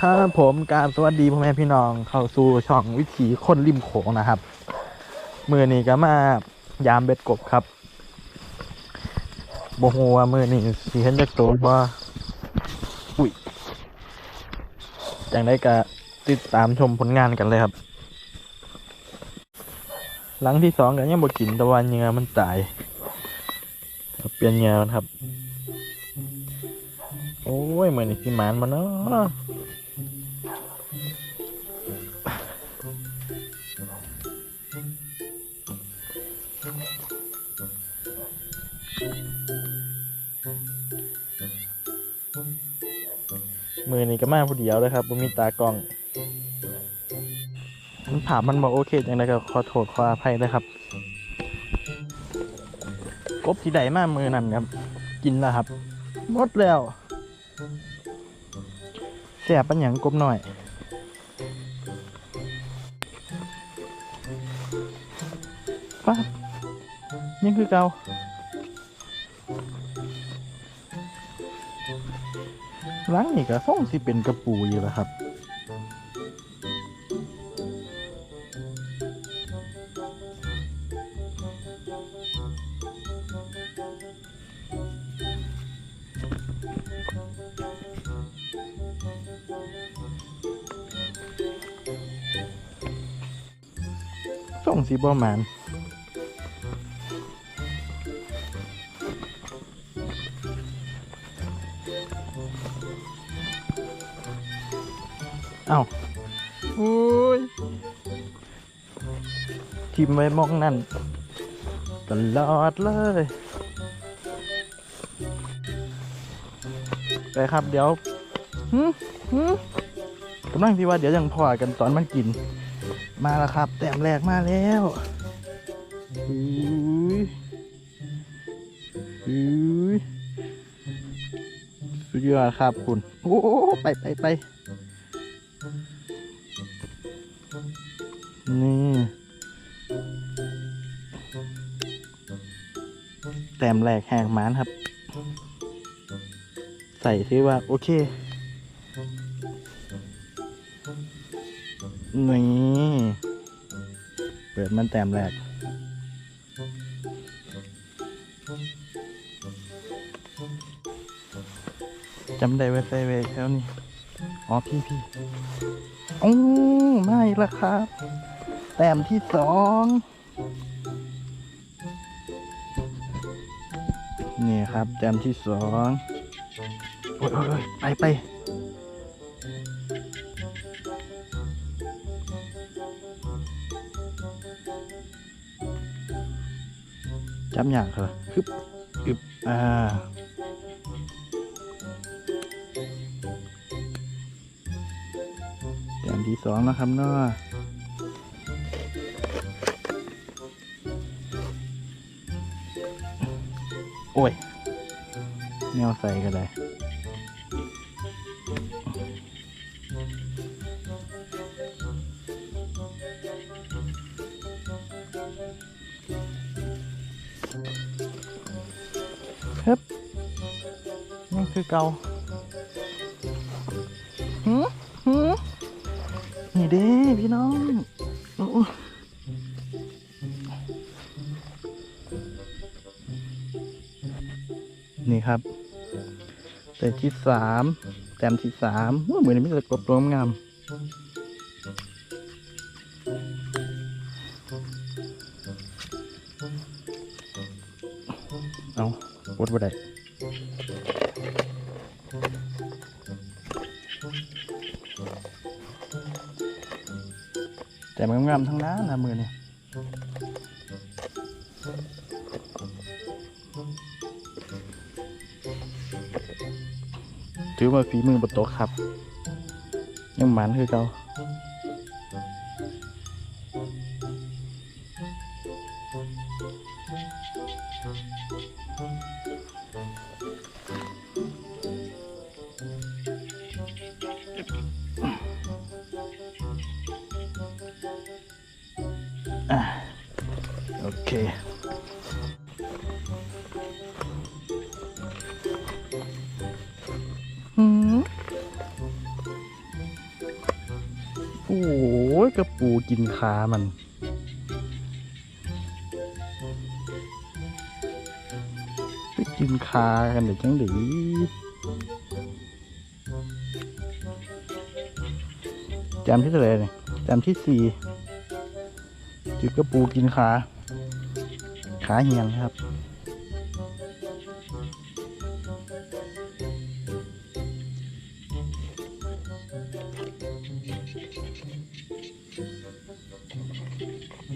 ครับผมกาบสวัสดีพ่อแม่พี่น้องเข้าสู่ช่องวิถีคนริมโขงนะครับมือนี้ก็มายามเบ็ดกบครับโบหัวามือนี้สีเห็นจากตัวว่าอุ้ยจังได้ก็ติดตามชมผลงานกันเลยครับ หลังที่สองก็ยังบ่กินตะวันเงือมันตายเปลี่ยนเงือมันครับ โอ้ยมือนี้สิหมานมาเนาะมือนี้ก็มาผู้เดียวเลยครับบ่มีตากล้อง มันผ่ามันบอกโอเคจังไดก็ขอโทษขออภัยด้วยครับ กบที่ใดมามือนั่นครับ กินแล้วครับ หมดแล้ว แสบปัญญังกบหน่อยป้าดยังคือเกาหล้างนี่ก็ส่งสิเป็นกระปูอยู่แล้วครับ ส่งสิบ่หมานเอ้าอุ้ยทิมไว้มองนั่น ตลอดเลย ไปครับเดี๋ยวหืมหืมกำลังที่ว่าเดี๋ยวยังพอกันตอนมันกิน มาแล้วครับ แต้มแรกมาแล้วอุ้ยอุ้ยสุดยอดครับคุณโอ้ไปไปไปนี่แต้มแรกแหกมานครับ ใส่ที่ว่า โอเค นี่ เปิดมันแต้มแรก จำได้ไว้ใส่ไว้แถวนี้อ๋อ พี่พี่โอ้ไม่ละครับ แต้มที่สองนี่ครับแต้มที่สองโอ้ยโอ้ยโอ้ยไปไป จับอย่างเหรอฮึบอึบอ่าแต้มที่สองนะครับเนาะโอ้ยแนวใส่ก็ได้ เก่าหืมหืมนี่เด้พี่น้องนี่ครับ แต่ที่สามแต้มที่สามเหมือนม่ได้กบตัวงามเอาปดบ่ได้ แต่มันงามทั้งนั้นนะมือเนี่ยถือว่าฝีมือบนโต๊ะครับยังหมันคือเก่า โอเคหืโอ้ยกระปูกินขามัน ไปกินขากันเดี๋ยวจังดีแจำที่เท่าไหร่เนี่ยจำที่สี่ จุดกระปูกินขา ขาเหียงครับอัน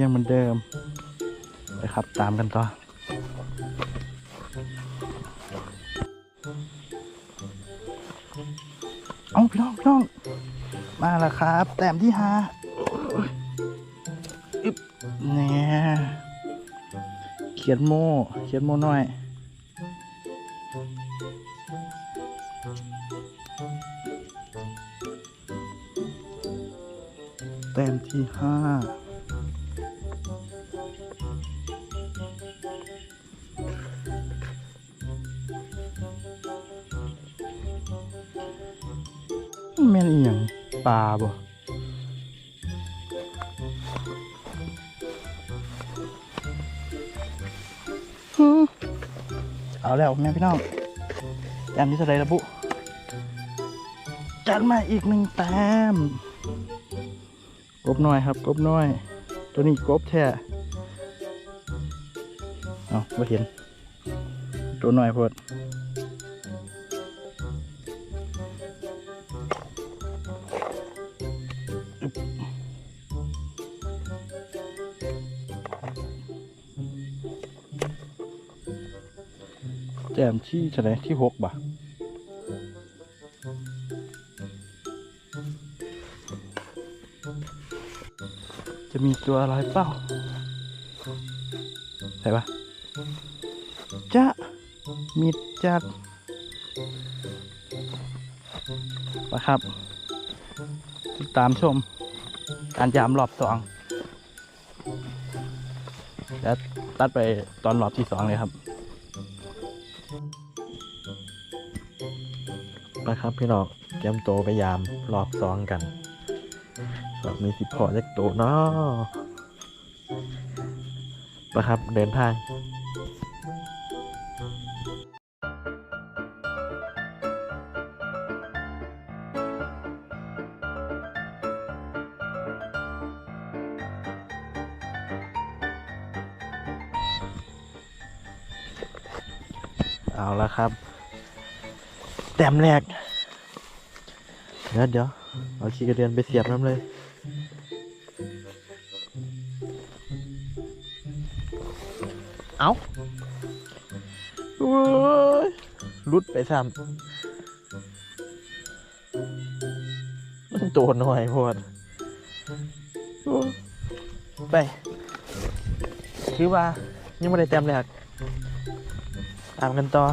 ยังเหมือนเดิมไปครับตามกันต่อเอาพี่น้องพี่น้องมาแล้วครับ แต้มที่ห้าอึ๊บเนี่ยเขียนโมเขียนโมหน่อยแต้มที่ห้า ปลาบ่ฮึเอาแล้วแม่พี่น้องแต้มที่เท่าไรละบุจัดมาอีกหนึ่งแต้มกบน้อยครับกบน้อย ตัวนี้กบแท้เอาไม่เห็น ตัวน้อยพอด แจมที่เท่าไหรที่หกบ่ะจะมีตัวอะไรเปล่าใช่ปะจะมีจัดนะครับ ติดตามชม การยามรอบสองแล้วตัดไปตอนรอบที่สองเลยครับ ไปครับพี่น้องเตรียมโตวไปยามรอบสองกันแบบมีสิบพอเล็กโตเนาะไปครับเดินทางเอาละครับ แต้มแรก เดี๋ยวเดี๋ยวเอาขี้กระเดือนไปเสียบน้ำเลย เอาโอ้ยรุดไปซ้ำมันตัวหน่อยโพดโอ้ยไป คือว่า ยังไม่ได้แต้มแรกตามกันต่อ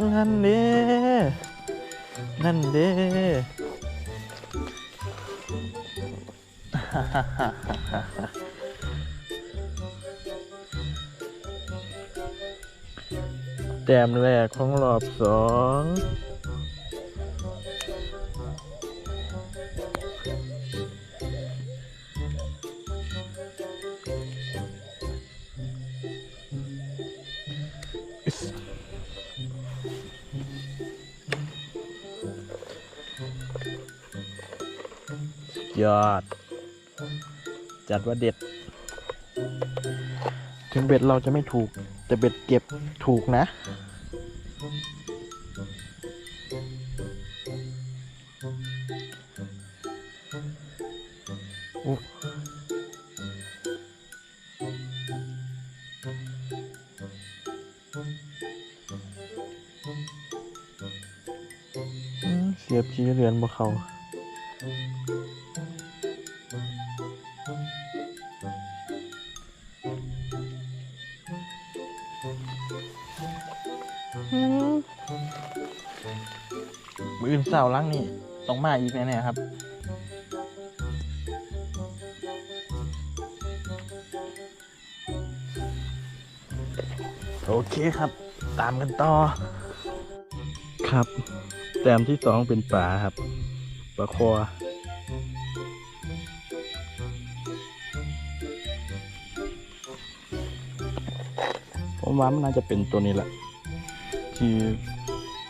นั่นเด้นั่นเด้แต้มแรกของรอบสอง ยอด จัดว่าเด็ด ถึงเบ็ดเราจะไม่ถูก แต่เบ็ดเก็บถูกนะอืมเสียบชีเรือนบ่เขา อื่นเสาร์ล้างนี่ต้องมาอีกแน่ๆครับโอเคครับ ตามกันต่อ ครับ แต้มที่สองเป็นปลาครับปลาคอผมว่ามันน่าจะเป็นตัวนี้แหละที่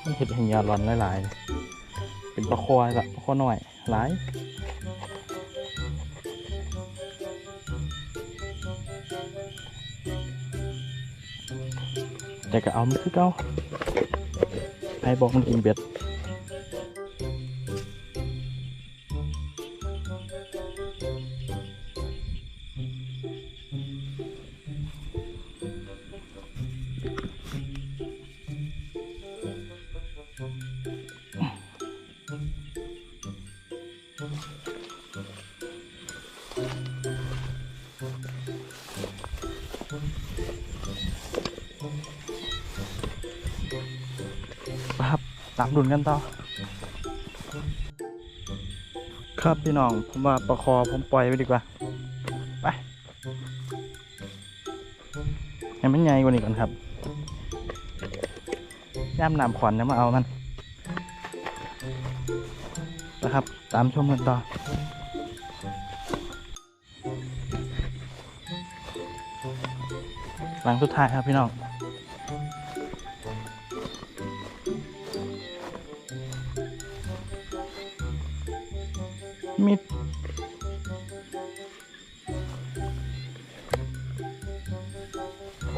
มันเห็ดแห่งยาร้อนหลายๆ เป็นปลาคอละปลาคอหน่อยหลายแต่ก็เอามันคือเก่าให้บอกมันกินเบ็ด ครับตามดุนกันต่อ ครับพี่น้อง ผมว่าประคอผมปล่อยไว้ดีกว่า ไปให้มันใหญ่กว่านี้ก่อนครับย่ามน้ำขวัญจะมาเอามันนะครับ ตามชมกันต่อหลังสุดท้ายครับพี่น้อง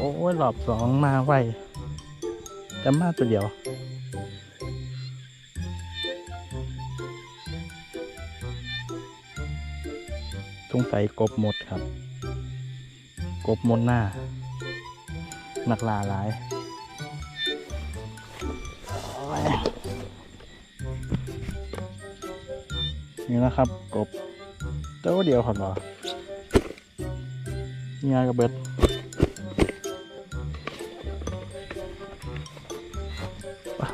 โอ้ยรอบสองมาไวจะมาตัวเดียว สงสัยกบหมดครับ กบหมดหน้า นักลาหลายโอ้ยนี่นะครับ กบตัวเดียวครับเหรอเงียกับเบิด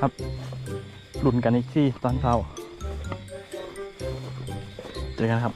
ครับหลุนกันอีกที่ตอนเช้าเจอกันครับ